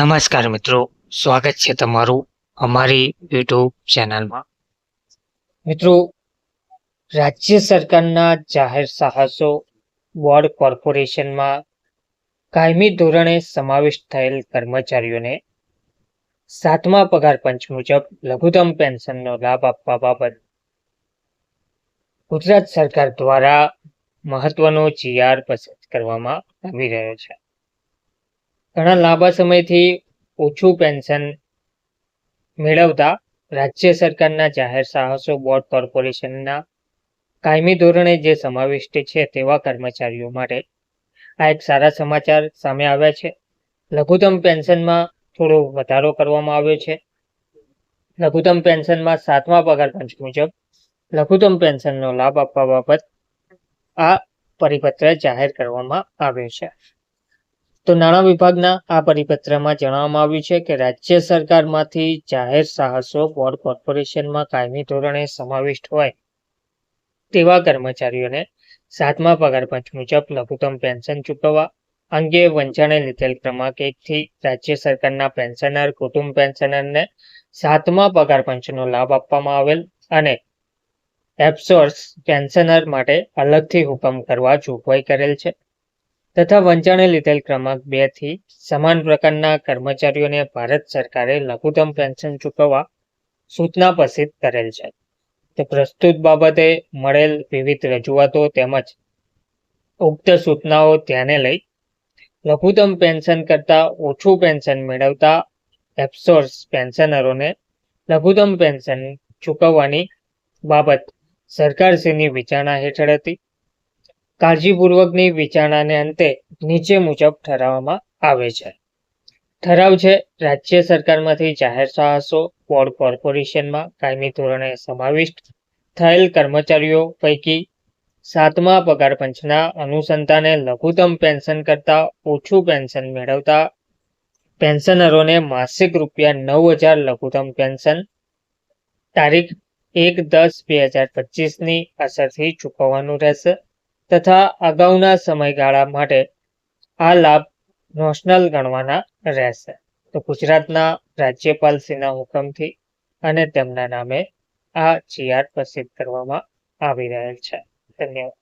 નમસ્કાર મિત્રો, સ્વાગત છે તમારું અમારી યુટ્યુબ ચેનલમાં. મિત્રો, રાજ્ય સરકારના જાહેર સાહસો બોર્ડ કોર્પોરેશનમાં કાયમી ધોરણે સમાવિષ્ટ થયેલ કર્મચારીઓને સાતમા પગાર પંચ મુજબ લઘુત્તમ પેન્શનનો લાભ આપવા બાબત ગુજરાત સરકાર દ્વારા મહત્વનો જીઆર પસંદ કરવામાં આવી રહ્યો છે. ઘણા લાંબા સમયથી ઓછું પેન્શન મેળવતા રાજ્ય સરકારના જાહેર સાહસો બોર્ડ કોર્પોરેશનના કાયમી ધોરણે જે સમાવિષ્ટ છે તેવા કર્મચારીઓ માટે આ એક સારા સમાચાર સામે આવ્યા છે. લઘુત્તમ પેન્શનમાં થોડો વધારો કરવામાં આવ્યો છે. લઘુત્તમ પેન્શનમાં સાતમા પગાર પંચ મુજબ લઘુત્તમ પેન્શનનો લાભ આપવા બાબત આ પરિપત્ર જાહેર કરવામાં આવ્યો છે. તો નાણાં વિભાગના આ પરિપત્રમાં જણાવવામાં આવ્યું છે કે રાજ્ય સરકારમાંથી જાહેર સાહસો બોર્ડ કોર્પોરેશનમાં કાયમી ધોરણે સમાવિષ્ટ હોય તેવા કર્મચારીઓને સાતમા પગાર પંચ મુજબ લઘુત્તમ પેન્શન ચૂકવવા અંગે વંચાણે લીધેલ ક્રમાંક એકથી રાજ્ય સરકારના પેન્શનર, કુટુંબ પેન્શનરને સાતમા પગાર પંચનો લાભ આપવામાં આવેલ અને એપ્સોર્સ પેન્શનર માટે અલગથી હુકમ કરવા જોગવાઈ કરેલ છે. તથા વંચાણે લીધેલ ક્રમાંક બેથી સમાન પ્રકારના કર્મચારીઓને ભારત સરકારે લઘુત્તમ પેન્શન ચૂકવવા સૂચના પ્રસિદ્ધ કરેલ છે. તે પ્રસ્તુત બાબતે મળેલ વિવિધ રજૂઆતો તેમજ ઉક્ત સૂચનાઓ ધ્યાને લઈ લઘુત્તમ પેન્શન કરતા ઓછું પેન્શન મેળવતા એપ્સોર્સ પેન્શનરોને લઘુત્તમ પેન્શન ચૂકવવાની બાબત સરકારશ્રીની વિચારણા હેઠળ હતી. કાળજીપૂર્વકની વિચારણાને અંતે નીચે મુજબ ઠરાવવામાં આવે છે. ઠરાવ છે, રાજ્ય સરકારમાંથી જાહેર સાહસો, બોર્ડ કોર્પોરેશનમાં કાયમી ધોરણે સમાવિષ્ટ થયેલ કર્મચારીઓ પૈકી સાતમા પગાર પંચના અનુસંધાને લઘુત્તમ પેન્શન કરતા ઓછું પેન્શન મેળવતા પેન્શનરોને માસિક રૂપિયા નવ હજાર લઘુત્તમ પેન્શન, તારીખ એક દસ બે હજાર પચીસની અસરથી ચૂકવવાનું રહેશે. તથા અગાઉના સમયગાળા માટે આ લાભ નોશનલ ગણવાના રહેશે. તો ગુજરાતના રાજ્યપાલશ્રીના હુકમથી અને તેમના નામે આ જીઆર પ્રસિદ્ધ કરવામાં આવી રહેલ છે. ધન્યવાદ.